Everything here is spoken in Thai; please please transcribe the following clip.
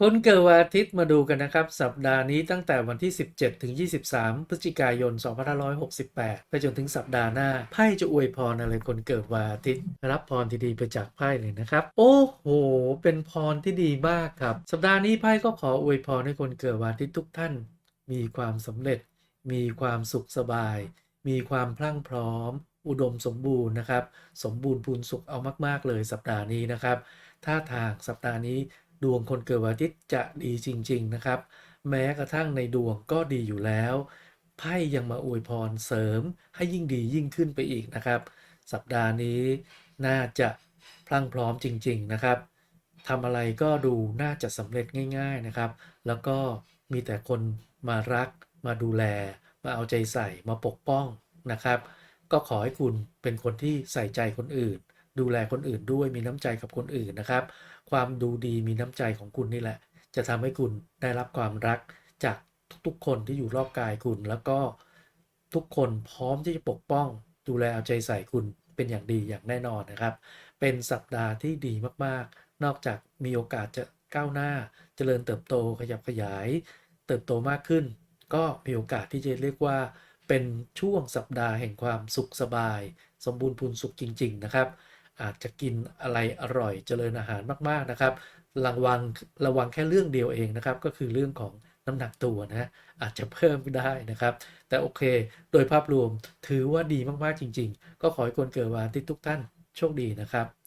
คนเกิดวันอาทิตย์มาดูกันนะครับ สัปดาห์นี้ตั้งแต่วันที่ 17 ถึง 23 พฤศจิกายน 2568 ไปจนถึงสัปดาห์หน้า ไพ่จะอวยพรอะไรคนเกิดวันอาทิตย์ รับพรที่ดีไปจากไพ่เลยนะครับ โอ้โห เป็นพรที่ดีมากครับ สัปดาห์นี้ไพ่ก็ขออวยพรให้คนเกิดวันอาทิตย์ทุกท่าน มีความสำเร็จ มีความสุขสบาย มีความพรั่งพร้อม อุดมสมบูรณ์นะครับ สมบูรณ์พูนสุขเอามาก ๆ เลยสัปดาห์นี้นะครับท่าทางสัปดาห์นี้ ดวงคนเกิดวันอาทิตย์จะดีจริง ๆ นะครับ แม้กระทั่งในดวงก็ดีอยู่แล้วไพ่ยังมาอวยพรเสริมให้ยิ่งดียิ่งขึ้นไปอีกนะครับ สัปดาห์นี้น่าจะพลั่งพร้อมจริง ๆ นะครับทำอะไรก็ดูน่าจะสำเร็จง่าย ๆนะครับ แล้วก็มีแต่คนมารัก มาดูแล มาเอาใจใส่มาปกป้องนะครับ ก็ขอให้คุณเป็นคนที่ใส่ใจคนอื่น ดูแลคนอื่นด้วยมีน้ำใจกับคนอื่นนะครับ ความดูดีมีน้ำใจของคุณนี่แหละ จะทำให้คุณได้รับความรักจากทุกๆคนที่อยู่รอบกายคุณ แล้วก็ทุกคนพร้อมที่จะปกป้อง ดูแลเอาใจใส่คุณเป็นอย่างดีอย่างแน่นอนนะครับ เป็นสัปดาห์ที่ดีมากๆ นอกจากมีโอกาสจะก้าวหน้าเจริญเติบโตขยับขยาย เติบโตมากขึ้น ก็มีโอกาสที่จะเรียกว่า เป็นช่วงสัปดาห์แห่งความสุขสบาย สมบูรณ์พูนสุขจริง ๆ นะครับ อาจจะกินอะไรอร่อยเจริญอาหารมากๆนะครับระวังระวังแค่เรื่องเดียวเองนะครับ ก็คือเรื่องของน้ำหนักตัวนะอาจจะเพิ่มได้นะครับ แต่โอเค โดยภาพรวมถือว่าดีมากๆจริง ๆ ก็ขอให้คนเกิดวันอาทิตย์ทุกท่านโชคดีนะครับ